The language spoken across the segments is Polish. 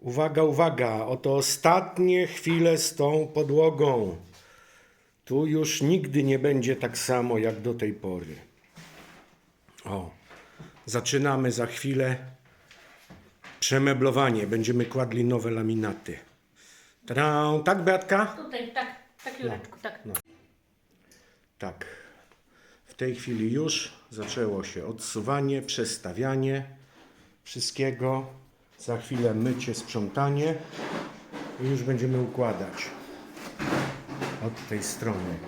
Uwaga, uwaga, oto ostatnie chwile z tą podłogą. Tu już nigdy nie będzie tak samo jak do tej pory. O, zaczynamy za chwilę przemeblowanie. Będziemy kładli nowe laminaty. Tadam, tak, Beatka? Tutaj, tak, tak Jureczku, tak. Tak. W tej chwili już zaczęło się odsuwanie, przestawianie wszystkiego. Za chwilę mycie, sprzątanie i już będziemy układać od tej strony.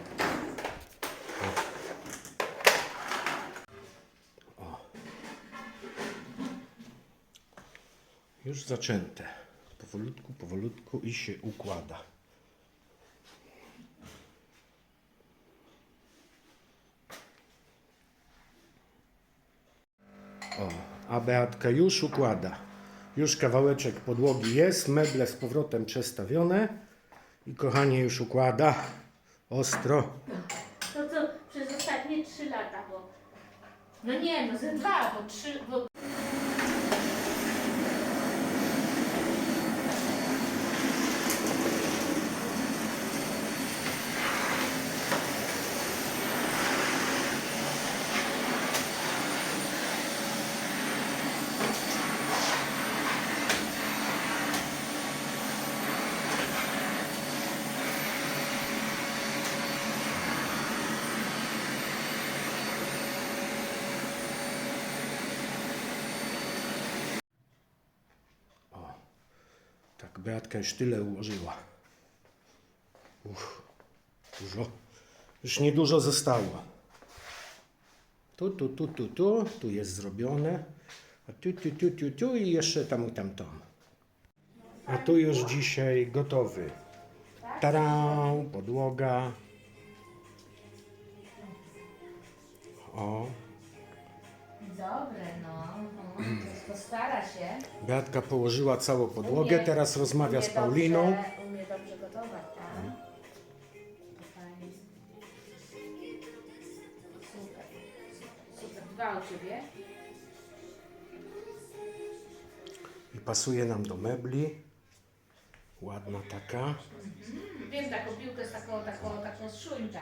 O. Już zaczęte. Powolutku, powolutku i się układa. O, a Beatka już układa. Już kawałeczek podłogi jest, meble z powrotem przestawione i kochanie już układa ostro. To co przez ostatnie trzy lata, bo... No nie, no ze dwa, bo trzy, bo... Beatka już tyle ułożyła. Uff, dużo. Już niedużo zostało. Tu, tu, tu, tu, tu, tu jest zrobione. A tu, tu, tu, tu, tu i jeszcze tam i tam, tam. A tu już dzisiaj gotowy. Tarą, podłoga. O, Dobre, no. To postara się. Beatka położyła całą podłogę, Umie- teraz rozmawia umie z Pauliną. Dobrze, umie dobrze gotować, tak? To fajnie. Super. Super. Dwa u Ciebie. I pasuje nam do mebli. Ładna taka. Wiem taką piłkę z taką, taką, taką z.